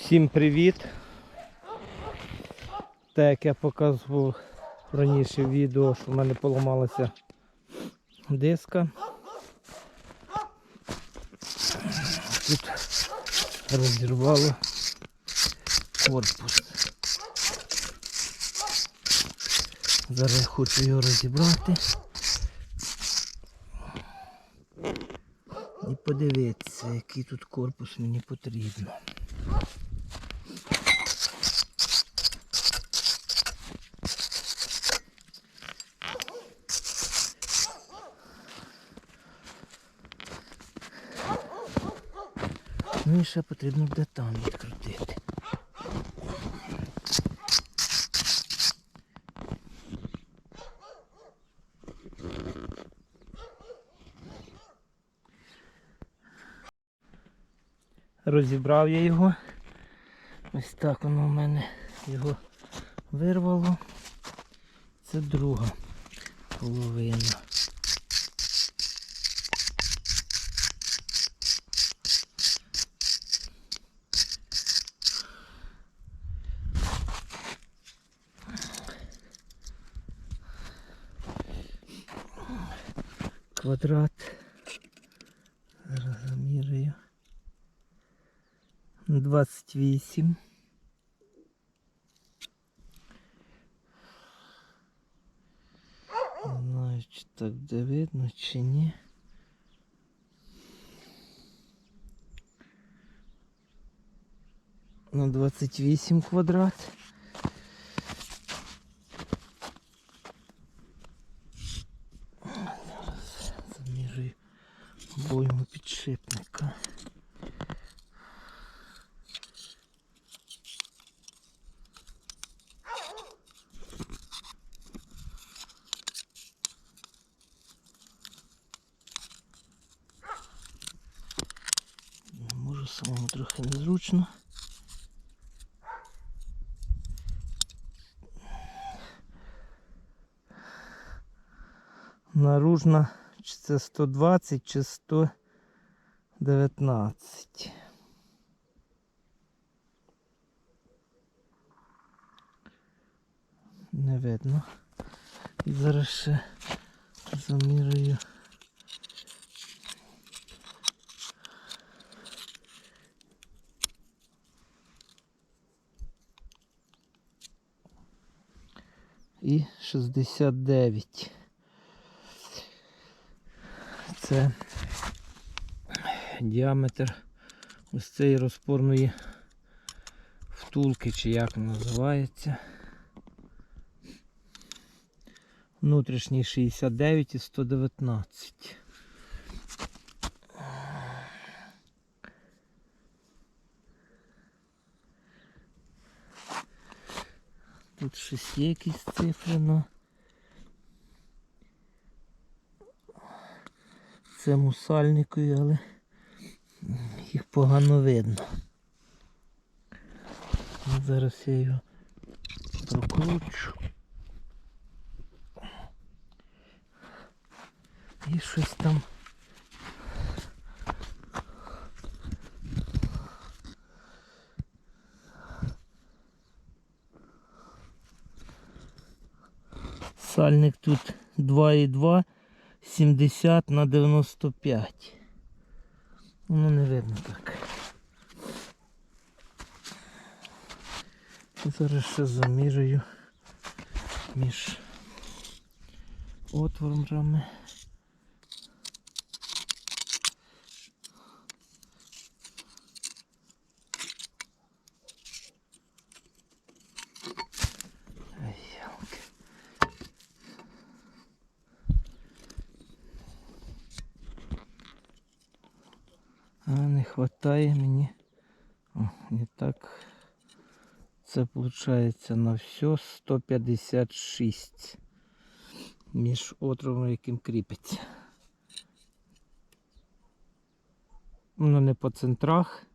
Всім привіт! Так як я показував раніше в відео, що в мене поламалася диска. Тут розірвало корпус. Зараз я хочу його розібрати. І подивитися, який тут корпус мені потрібно. Ну і ще потрібно буде там відкрутити. Розібрав я його. Ось так воно в мене його вирвало. Це друга половина. Квадрат. Зараз замірюю. 28. Не знаю, чи так де видно, чи ні. На 28 квадрат. Підшипника. Може самому трохи незручно. Наружна чи це 120 чи 119. Не видно. І зараз ще замірюю. і 69. Це діаметр ось цієї розпорної втулки, чи як називається. Внутрішній 69 і 119. Тут щось є якісь цифри, но це мусальникові, але їх погано видно. Зараз я його прокручу. І щось там. Сальник тут 2,2, 70 на 95. Ну не видно так. Зараз ще замірюю між отворами. Хватає мені. О, не так. Це виходить на все 156 між отровом, яким кріпиться. Воно не по центрах.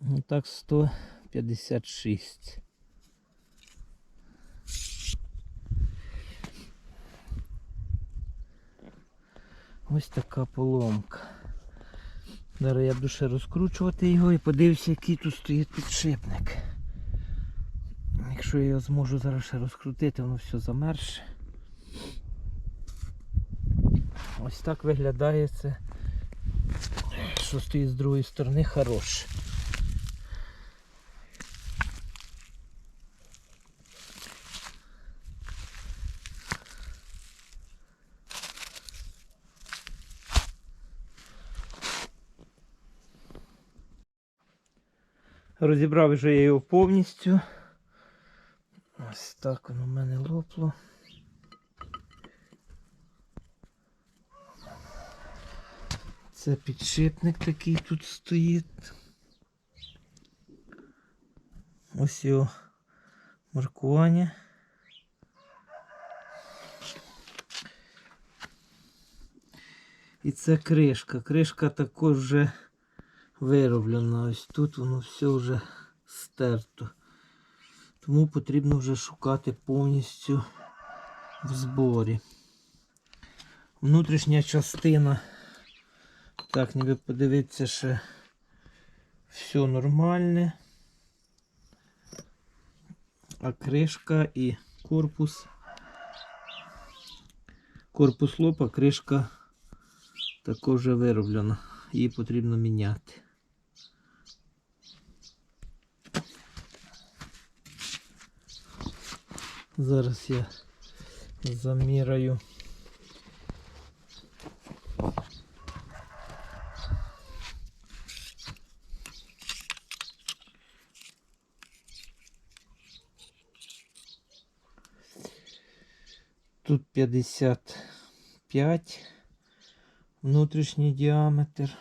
Ну так 156. Ось така поломка. Зараз я буду ще розкручувати його і подивлюся, який тут стоїть підшипник. Якщо я його зможу зараз ще розкрутити, воно все замерше. Ось так виглядає це, що стоїть з другої сторони, хороше. Розібрав вже я його повністю. Ось так воно в мене лопло. Це підшипник такий тут стоїть. Ось його маркування. І це кришка. Кришка також вже вироблена. Ось тут воно все вже стерто. Тому потрібно вже шукати повністю в зборі. Внутрішня частина. Так, ніби подивитися, що все нормальне. А кришка і корпус. Корпус лопа, кришка також вироблена. Її потрібно міняти. Зараз я заміряю. Тут 55 внутрішній діаметр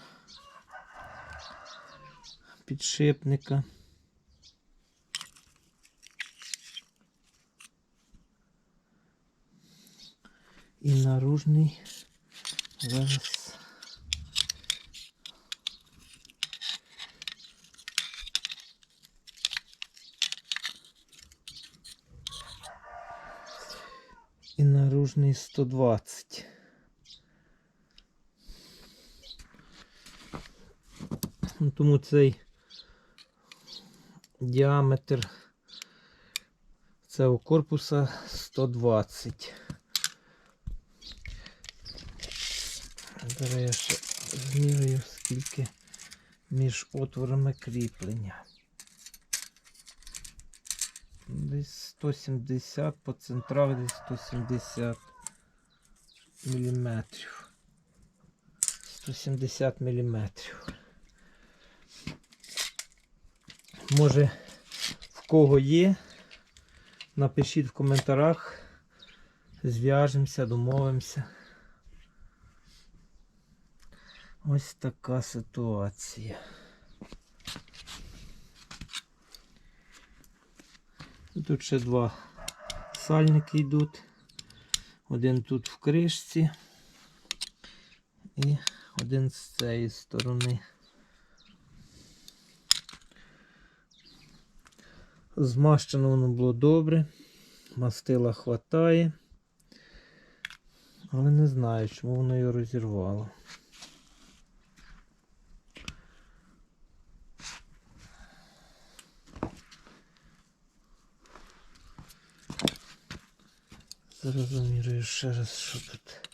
підшипника. І наружний зараз. І наружний 120. Ну, Тому цей діаметр цього корпуса 120. Зараз я ще змірюю, скільки між отворами кріплення. Десь 170 по центрах, десь 170 міліметрів. 170 міліметрів. Може в кого є, напишіть в коментарях, зв'яжемося, домовимося. Ось така ситуація. Тут ще два сальники йдуть. Один тут в кришці і один з цієї сторони. Змащено воно було добре, мастила хватає, але не знаю, чому воно його розірвало. Зараз замірюю раз, що тут.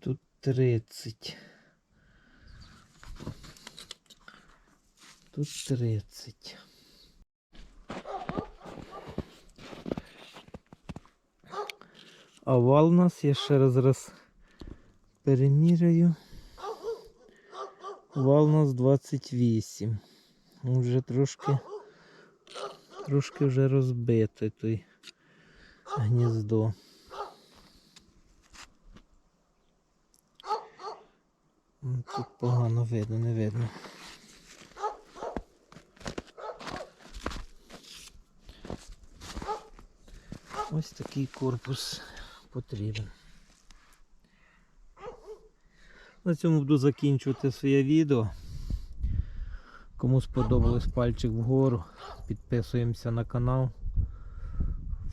Тут 30. Тут 30. А у нас я ще раз раз переміряю. Вал у нас 28. Ну, Вже трошки трошки вже розбите той гніздо. Тут погано видно, не видно. Ось такий корпус потрібен. На цьому буду закінчувати своє відео. Кому сподобалось пальчик вгору, підписуємося на канал.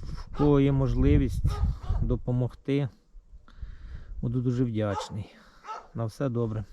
В кого є можливість допомогти, буду дуже вдячний. На все добре.